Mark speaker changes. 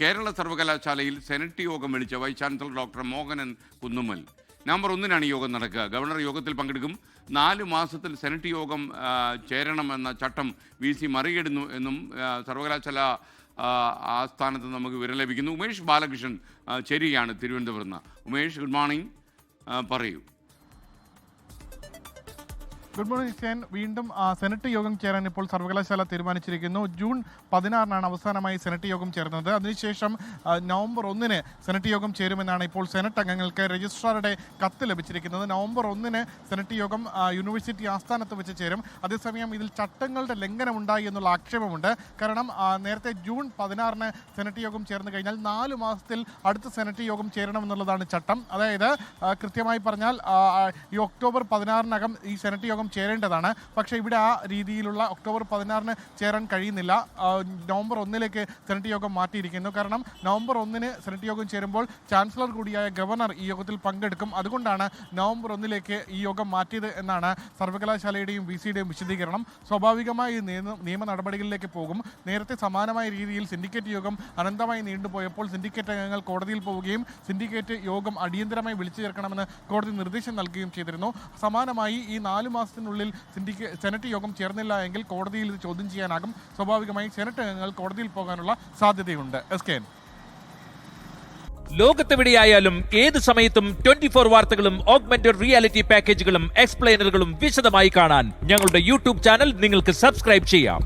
Speaker 1: കേരള സർവകലാശാലയിൽ സെനറ്റ് യോഗം വിളിച്ച vice chancellor doctor Mohanan Kunnummal. November ഒന്നിനാണ് യോഗം നടക്കുക. ഗവർണർ യോഗത്തിൽ പങ്കെടുക്കും. നാല് മാസത്തിൽ സെനറ്റ് യോഗം ചേരണം ചേരണമെന്ന ചട്ടം വി സി മറികടുന്നു എന്നും സർവകലാശാല ആസ്ഥാനത്ത് നമുക്ക് വിവരം ലഭിക്കുന്നു. ഉമേഷ് ബാലകൃഷ്ണൻ ചേരുകയാണ് തിരുവനന്തപുരത്ത് ഉമേഷ് ഗുഡ് മോർണിംഗ് പറയൂ.
Speaker 2: ഗുഡ് മോർണിംഗ് സെൻ വീണ്ടും സെനറ്റ് യോഗം ചേരാൻ ഇപ്പോൾ സർവകലാശാല തീരുമാനിച്ചിരിക്കുന്നു. ജൂൺ പതിനാറിനാണ് അവസാനമായി സെനറ്റ് യോഗം ചേർന്നത് അതിനുശേഷം നവംബർ ഒന്നിന് സെനറ്റ് യോഗം ചേരുമെന്നാണ് ഇപ്പോൾ സെനറ്റ് അംഗങ്ങൾക്ക് രജിസ്ട്രാറുടെ കത്ത് ലഭിച്ചിരിക്കുന്നത്. നവംബർ ഒന്നിന് സെനറ്റ് യോഗം യൂണിവേഴ്സിറ്റി ആസ്ഥാനത്ത് വെച്ച് ചേരും. അതേസമയം ഇതിൽ ചട്ടങ്ങളുടെ ലംഘനം ഉണ്ടായി എന്നുള്ള ആക്ഷേപമുണ്ട്. കാരണം നേരത്തെ ജൂൺ പതിനാറിന് സെനറ്റ് യോഗം ചേർന്ന് കഴിഞ്ഞാൽ നാല് മാസത്തിൽ അടുത്ത സെനറ്റ് യോഗം ചേരണമെന്നുള്ളതാണ് ചട്ടം. അതായത് കൃത്യമായി പറഞ്ഞാൽ ഈ ഒക്ടോബർ പതിനാറിനകം ഈ സെനറ്റ് യോഗം ചേരേണ്ടതാണ്. പക്ഷേ ഇവിടെ ആ രീതിയിലുള്ള ഒക്ടോബർ പതിനാറിന് ചേരാൻ കഴിയുന്നില്ല. നവംബർ ഒന്നിലേക്ക് സെനറ്റ് യോഗം മാറ്റിയിരിക്കുന്നു. കാരണം നവംബർ ഒന്നിന് സെനറ്റ് യോഗം ചേരുമ്പോൾ ചാൻസലർ കൂടിയായ ഗവർണർ ഈ യോഗത്തിൽ പങ്കെടുക്കും. അതുകൊണ്ടാണ് നവംബർ ഒന്നിലേക്ക് ഈ യോഗം മാറ്റിയത് എന്നാണ് സർവകലാശാലയുടെയും വി സിയുടെയും വിശദീകരണം. സ്വാഭാവികമായി നിയമ നടപടികളിലേക്ക് പോകും. നേരത്തെ സമാനമായ രീതിയിൽ സിൻഡിക്കേറ്റ് യോഗം അനന്തമായി നീണ്ടുപോയപ്പോൾ സിൻഡിക്കേറ്റ് അംഗങ്ങൾ കോടതിയിൽ പോവുകയും സിൻഡിക്കേറ്റ് യോഗം അടിയന്തരമായി വിളിച്ചു ചേർക്കണമെന്ന് കോടതി നിർദ്ദേശം നൽകുകയും ചെയ്തിരുന്നു. സമാനമായി ഈ നാലു നാല് മാസത്തിനുള്ളിൽ സിൻഡിക്കേ സെനറ്റ് യോഗം ചേർന്നില്ല എങ്കിൽ കോടതിയിൽ ഇത് ചോദ്യം ചെയ്യാനാകും. സ്വാഭാവികമായി സെനറ്റ് അംഗങ്ങൾ കോടതിയിൽ പോകാനുള്ള സാധ്യതയുണ്ട്. എസ് കെ
Speaker 3: ലോകത്തെവിടെയായാലും ഏത് സമയത്തും ട്വന്റി ഫോർ വാർത്തകളും ഓഗ്മെന്റഡ് റിയാലിറ്റി പാക്കേജുകളും എക്സ്പ്ലെയിനറുകളും വിശദമായി കാണാൻ ഞങ്ങളുടെ യൂട്യൂബ് ചാനൽ നിങ്ങൾക്ക് സബ്സ്ക്രൈബ് ചെയ്യാം.